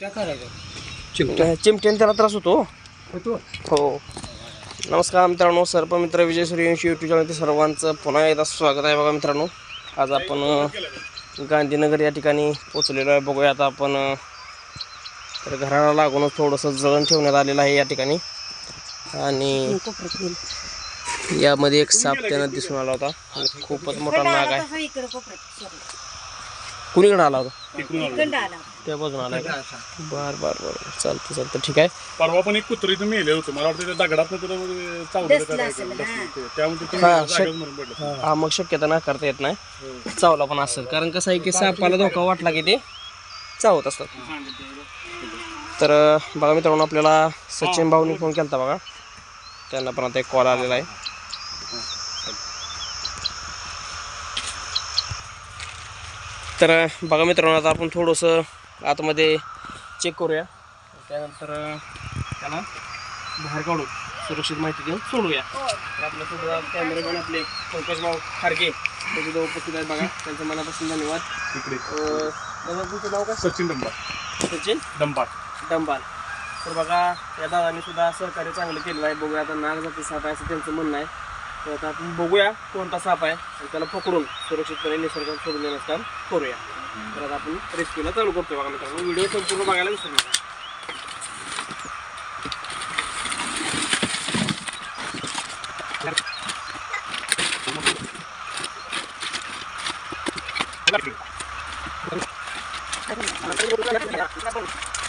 काय करायचं चिमट्या चिमट्याने त्याला त्रास होतो? होतो. हो. नमस्कार मित्रांनो सर्प मित्र विजय सूर्यवंशी यूट्यूब चॅनलचे सर्वांचं पुन्हा एकदा स्वागत आहे बघा मित्रांनो. आज आपण गांधीनगर या ठिकाणी पोचलेलो आहे. बघूया आता आपण तर घराला लागूनच थोडंसं जळण ठेवण्यात आलेलं आहे या ठिकाणी. आणि यामध्ये एक साप त्यानं दिसून आला होता. आणि खूपच मोठा नाग आहे. कुणीकडे आला होता. इकडं आला त्या बाजून आला का बर बर बर. चालतं चालतं ठीक आहे. परवा पण एक कुत्र इथं मेले होतं. मला वाटतं त्या दगडात असेल, हा. डसलं ते. त्यामुळे ते हा, जागेवर शक- मरून पडलं हा मग शक्यता ना करता येत नाही. चावला पण असेल. कारण कसं आहे की सापाला धोका वाटला की ते चावत असतात. तर अं, बघा मित्रांनो आपल्याला सचिन भाऊनी फोन केला बघा. त्यांना पण आता एक कॉल आलेला आहे. तर अं, बघा मित्रांनो आता आपण थोडंसं आतमध्ये चेक करूया. त्यानंतर त्याला बाहेर काढू. सुरक्षित माहिती देऊन सोडूया. तर आपल्यासोबत कॅमेरामॅन आपले पंकज भाऊ खारगे त्याचे दोन उपस्थित आहेत बघा. त्यांचं मनापासून धन्यवाद. इकडे. दादा तुमचं नाव काय? सचिन डंबा सचिन डंबा डंबाल तर बघा या दादाने सुद्धा सहकार्य चांगलं केलेलं आहे. बघूया आता नाग जाती साप आहे असं त्यांचं म्हणणं आहे. तर आता आपण बघूया कोणता साप आहे. त्याला पकडून सुरक्षितपणे निसर्गात सोडून देण्याचं काम करूया. तर आता आपण रेस्क्यूला चालू करतोय बघा मित्रांनो. व्हिडिओ संपूर्ण बघायला विसरू नका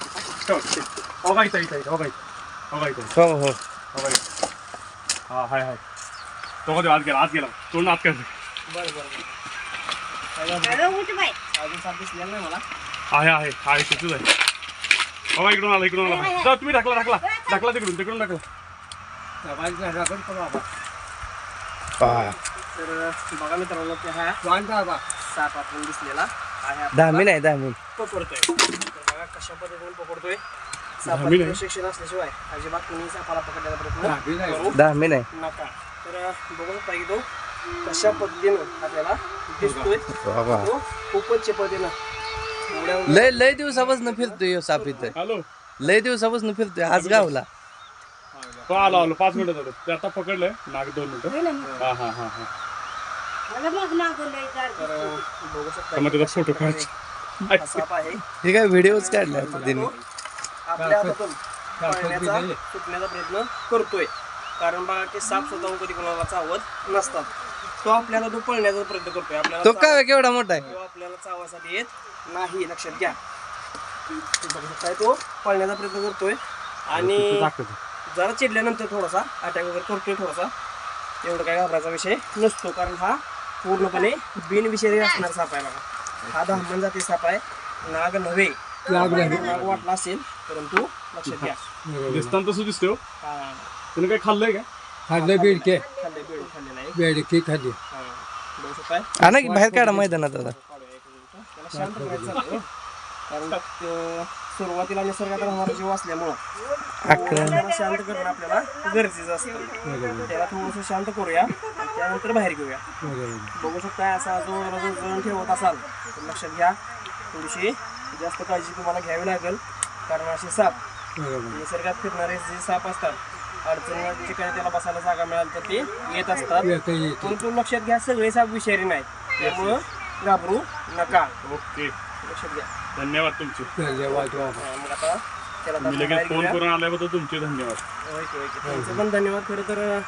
हो का इथं इथं इथं, हो का इथं. हो का इथं. हो हो हो का इथं. हा हाय हाय तो कधी आत गेला आत गेला तोंड आत गेला बरं बरं अगं उठ बाई अजून साप दिसलेला नाही मला आहे आहे आहे तिथेच आहे हो का इकडून आला इकडून आला जा तुम्ही ढकला ढकला ढकला तिकडून तिकडून ढकला तर बघा मित्रांनो ते हा साप आपण दिसलेला आहे. दहा आहे दहा मिनिट. पकडतोय. तर बघा कशा पद्धतीने पकडतोय? प्रशिक्षण असल्याशिवाय अजिबात तुम्ही सापाला पकडण्याचा प्रयत्न करू दहा आहे. नका. तर तो कशा पद्धतीनं आपल्याला दिसतोय. तो खूपच एवढ्या लय लय दिवसापासून फिरतोय ह्यो साप इथं. हॅलो. लय दिवसापासून फिरतोय. आज गावला. हो आलो आलो. पाच मिनिटं झालं. ते आता पकडलंय. नाग दोन मिनिटं. हा हा हा हा. मला मग मागं लय गार तर बघू शकता. तर मग त्याचा फोटो काढायचा. हा साप आहे. हे काय व्हिडिओच काढले आता त्यांनी? आपल्या हातातून पळण्याचा सुटण्याचा प्रयत्न करतोय. कारण बघा की साप स्वतःहून कधी कोणाला चावत नसतात. तो आपल्याला तो पळण्याचा प्रयत्न करतोय. आपल्याला तो काय केवढा मोठा आहे? तो आपल्याला चावासाठी येत नाही. लक्षात घ्या. शकताय तो पळण्याचा प्रयत्न करतोय. आणि दाखवतो. जरा चिडल्यानंतर थोडासा अटॅक वगैरे करतोय थोडासा. एवढं काय घाबरायचा विषय नसतो कारण हा पूर्णपणे बिनविषारी असणारा साप आहे बघा. हा दहामन जाती साप आहे. नाग नव्हे. नाग वाटला असेल परंतु लक्षात घ्या. दिसताना तसं दिसतोय हो. हा. त्याने काय खाल्लंय का? खाल्लं बेडके. खाल्ले बेडू बेडके खाल्ली. हा. की बाहेर काढा मैदानात आता. शांत करायचं. कारण सुरुवातीला निसर्गात राहणारा जीव असल्यामुळं त्याला शांत करणं आपल्याला गरजेचं असतं. त्याला थोडंसं शांत करूया आणि त्यानंतर बाहेर घेऊया बघू शकता असा जो जो जण ठेवत असाल तर लक्षात घ्या थोडीशी जास्त काळजी तुम्हाला घ्यावी लागेल. कारण असे साप निसर्गात फिरणारे जे साप असतात अडचणी ठिकाणी त्याला बसायला जागा मिळाल तर ते येत असतात. परंतु लक्षात घ्या सगळे साप विषारी नाहीत. त्यामुळं घाबरू नका. ओके. लक्षात घ्या. धन्यवाद तुमचे. धन्यवाद हा, मग आता त्याला मी आता लगेच फोन. करून आल्याबद्दल तुमचे धन्यवाद. Okay okay. त्यांचं पण धन्यवाद. खरं तर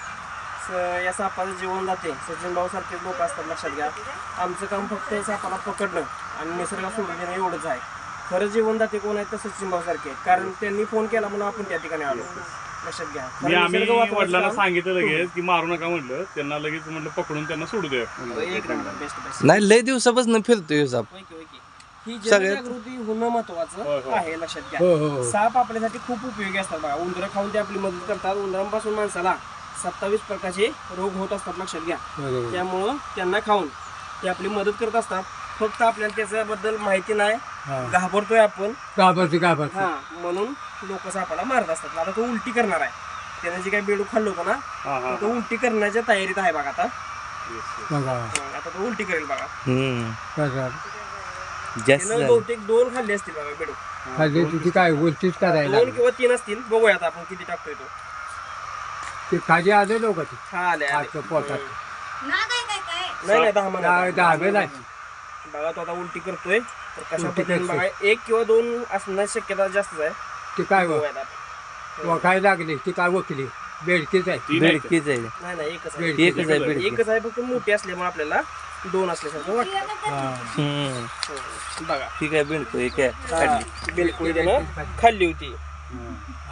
स- या सापाचं जीवन जाते. सचिन भाऊ सारखे लोक असतात लक्षात घ्या. आमचं काम फक्त या सापाला पकडणं आणि निसर्गात सोडून देणं एवढंच आहे. खरं जीवन जाते कोण आहे तर सचिन भाऊ सारखे. कारण त्यांनी फोन केला म्हणून आपण त्या ठिकाणी आलो. लक्षात घ्या. मी आम्ही निसर्ग वाचवायचं वडिलांना काम- सांगितलं लगेच की मारू नका म्हटलं त्यांना लगेच म्हटलं पकडून त्यांना सोडू द्या. एक नंबर बेस्ट बेस्ट नाही लय दिवसापासून फिरतोय साप. Okay okay. ही सगळ्यात- जनजागृती होणं महत्वाचं होय. आहे लक्षात घ्या. हो साप आपल्यासाठी खूप उपयोगी असतात बघा. उंदरं खाऊन ते आपली मदत करतात. उंदरांपासून माणसाला सत्तावीस प्रकारचे रोग होत असतात लक्षात घ्या. बरोबर. त्यामुळं त्यांना खाऊन ते आपली मदत करत असतात. फक्त आपल्याला त्याच्याबद्दल माहिती नाही. हा. घाबरतोय आपण. घाबरते घाबरते. हा म्हणून लोक सापाला मारत असतात. आता तो उलटी करणार आहे. त्याने जे काही बेडू खाल्लं होतं ना हा हा तो उलटी करण्याच्या तयारीत आहे बघा आता. बघा. हं, आता तो उलटी करेल बघा. जास्त त्यानं झालं. बहुतेक दोन खाल्ले असतील बघा बेडू खाली तुझी काय गोष्टीच करायला दोन किंवा तीन असतील. बघूया आता आपण किती टाकतोय तो. ते खाली आले लोक ते. हा आले पोटात. ना काय काय काय? नाही नाही दहा म्हणा दहा- दहा वेळ आहे. बघा तो आता उलटी करतोय. तर कशा उलटी पद्धतीने करतोय. बघा एक किंवा दोन असण्याची शक्यता जास्त आहे. ते काय आपण. वखाय लागली? ती काय वकली बेडकीच आहे. आहेत. बेडकीच आहे. नाही नाही एकच आहे. बेडकी. एकच आहे बेडकी एकच आहे फक्त मोठी असल्यामुळे आपल्याला दोन असल्यासारखं वाटतं. हम्म. हो, बघा. ठीक आहे बिलकुल एक आहे. हा, बिलकुल त्यानं खाल्ली होती.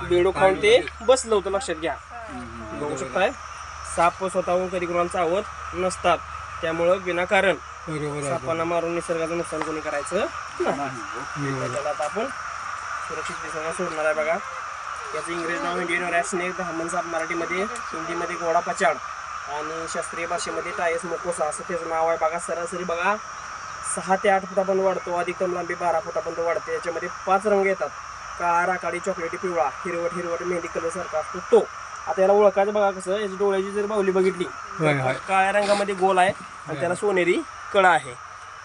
बेडू खाऊन ते बसलं होतं लक्षात घ्या. बघू शकताय. साप स्वतःहून कधी कोणाला चावत नसतात. त्यामुळं विनाकारण सापांना मारून निसर्गाचं नुकसान कोणी करायचं नाही. त्याला आता आपण सुरक्षित दिशेने सोडणार आहे बघा. याचं इंग्रजी नाव इंडियन रॅट स्नेक धामण साप मराठीमध्ये हिंदीमध्ये घोडा पचाड. आणि शास्त्रीय भाषेमध्ये टायस मोकोसा असं त्याचं नाव आहे बघा. सरासरी बघा. सहा ते आठ फुटापर्यंत वाढतो अधिकतम लांबी बारा फुटापर्यंत वाढते. याच्यामध्ये पाच रंग येतात. काळा राखाडी चॉकलेटी पिवळा हिरवट हिरवट मेहंदी कलर सारखा असतो तो. आता याला ओळखायचं बघा कसं याची डोळ्याची जर बाहुली बघितली. काळ्या रंगामध्ये गोल आहे आणि त्याला सोनेरी कळा आहे.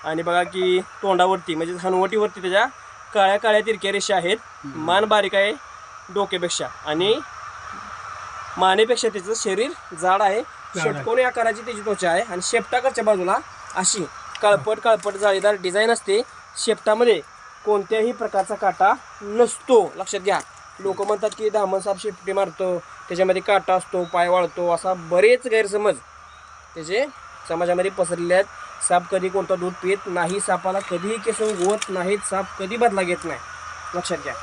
आणि बघा की तोंडावरती म्हणजे हनुवटीवरती त्याच्या काळ्या काळ्या तिरक्या रेषा आहेत. मान बारीक आहे डोक्यापेक्षा. आणि मानेपेक्षा त्याचं शरीर जाड आहे. षटकोनी आकाराची त्याची त्वचा आहे. आणि शेपटाकडच्या बाजूला अशी काळपट काळपट जाळीदार डिझाईन असते. शेपटामध्ये कोणत्याही प्रकारचा काटा नसतो. लक्षात घ्या. लोक म्हणतात की धामण साप शेपटी मारतो त्याच्यामध्ये काटा असतो पाय वाळतो असा बरेच गैरसमज त्याचे समाजामध्ये पसरलेले आहेत. साप कधी कोणता दूध पित नाही सापाला कधीही केस उगवत नाहीत साप कधी बदला घेत नाही. लक्षात घ्या.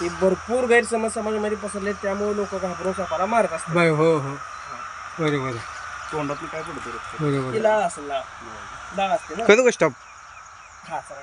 हे भरपूर गैरसमज समाजामध्ये पसरले आहेत, त्यामुळे लोक घाबरून सापाला मारत असतात. बर हो हो. बरोबर. तोंडातून काय पडतं? बरोबर ती लाळ असेल लाळ असते ना? कधी स्टॉप हा चला.